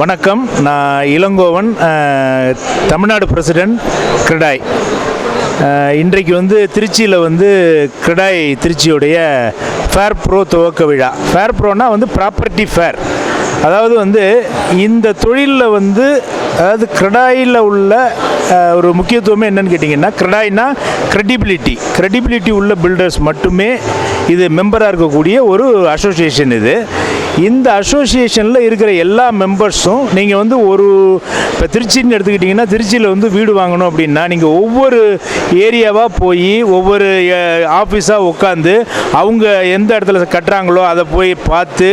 வணக்கம். நான் இளங்கோவன் தமிழ்நாடு பிரசிடென்ட் கிரடாய் இன்றைக்கு வந்து திருச்சியில் வந்து கிரடாய் திருச்சியுடைய ஃபேர் ப்ரோ துவக்க விழா. ஃபேர் ப்ரோனால் வந்து ப்ராப்பர்ட்டி ஃபேர் அதாவது வந்து இந்த தொழிலில் வந்து அதாவது கிரடாயில் உள்ள ஒரு முக்கியத்துவமே என்னன்னு கேட்டிங்கன்னா கிரடாய்னா credibility. க்ரெடிபிலிட்டி உள்ள பில்டர்ஸ் மட்டுமே இது மெம்பராக இருக்கக்கூடிய ஒரு அசோசியேஷன் இது. இந்த அசோசியேஷனில் இருக்கிற எல்லா மெம்பர்ஸும் நீங்கள் வந்து ஒரு இப்போ திருச்சின்னு எடுத்துக்கிட்டிங்கன்னா திருச்சியில் வந்து வீடு வாங்கணும் அப்படின்னா நீங்கள் ஒவ்வொரு ஏரியாவாக போய் ஒவ்வொரு ஆஃபீஸாக உட்காந்து அவங்க எந்த இடத்துல கட்டுறாங்களோ அதை போய் பார்த்து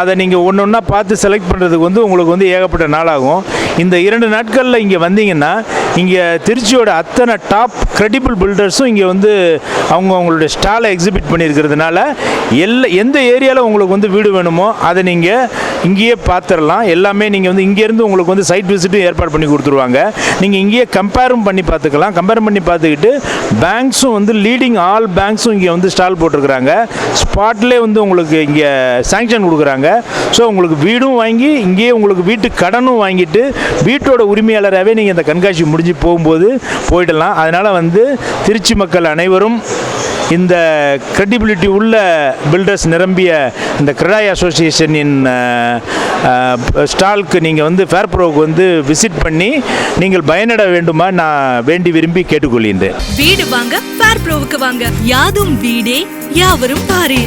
அதை நீங்கள் ஒன்று ஒன்றா பார்த்து செலக்ட் பண்ணுறதுக்கு வந்து உங்களுக்கு வந்து ஏகப்பட்ட நாளாகும். இந்த இரண்டு நாட்களில் இங்கே வந்தீங்கன்னா இங்கே திருச்சியோட அத்தனை டாப் க்ரெடிபிள் பில்டர்ஸும் இங்கே வந்து அவங்க அவங்களுடைய ஸ்டாலை எக்ஸிபிட் பண்ணியிருக்கிறதுனால எல்லா எந்த ஏரியாவில் உங்களுக்கு வந்து வீடு வேணுமோ அதை நீங்கள் இங்கேயே பார்த்துடலாம் எல்லாமே நீங்கள் வந்து இங்கேருந்து உங்களுக்கு வந்து சைட் விசிட்டும் ஏற்பாடு பண்ணி கொடுத்துருவாங்க. நீங்கள் இங்கேயே கம்பேரும் பண்ணி பார்த்துக்கலாம் கம்பேர் பண்ணி பார்த்துக்கிட்டு பேங்க்ஸும் வந்து லீடிங் ஆல் பேங்க்ஸும் இங்கே வந்து ஸ்டால் போட்டிருக்கிறாங்க. ஸ்பாட்லேயே வந்து உங்களுக்கு இங்கே சேங்ஷன் கொடுக்குறாங்க. ஸோ உங்களுக்கு வீடும் வாங்கி இங்கேயே உங்களுக்கு வீட்டு கடனும் வாங்கிட்டு வீட்டோட உரிமையாளராகவே நீங்கள் இந்த கண்காட்சி முடிஞ்சு போகும்போது போயிடலாம். அதனால் வந்து திருச்சி மக்கள் அனைவரும் இந்த க்ரெடிபிலிட்டி உள்ள பில்டர்ஸ் நிரம்பிய இந்த கிரடாய் அசோசியேஷனின் ஸ்டாலுக்கு நீங்கள் வந்து ஃபேர்ப்ரோவுக்கு வந்து விசிட் பண்ணி நீங்கள் பயனட வேண்டுமா நான் வேண்டி விரும்பி கேட்டுக்கொள்கின்றேன். வீடு வாங்க ஃபேர்ப்ரோவுக்கு வாங்க. யாதும் வீடே யாவரும் பாரு.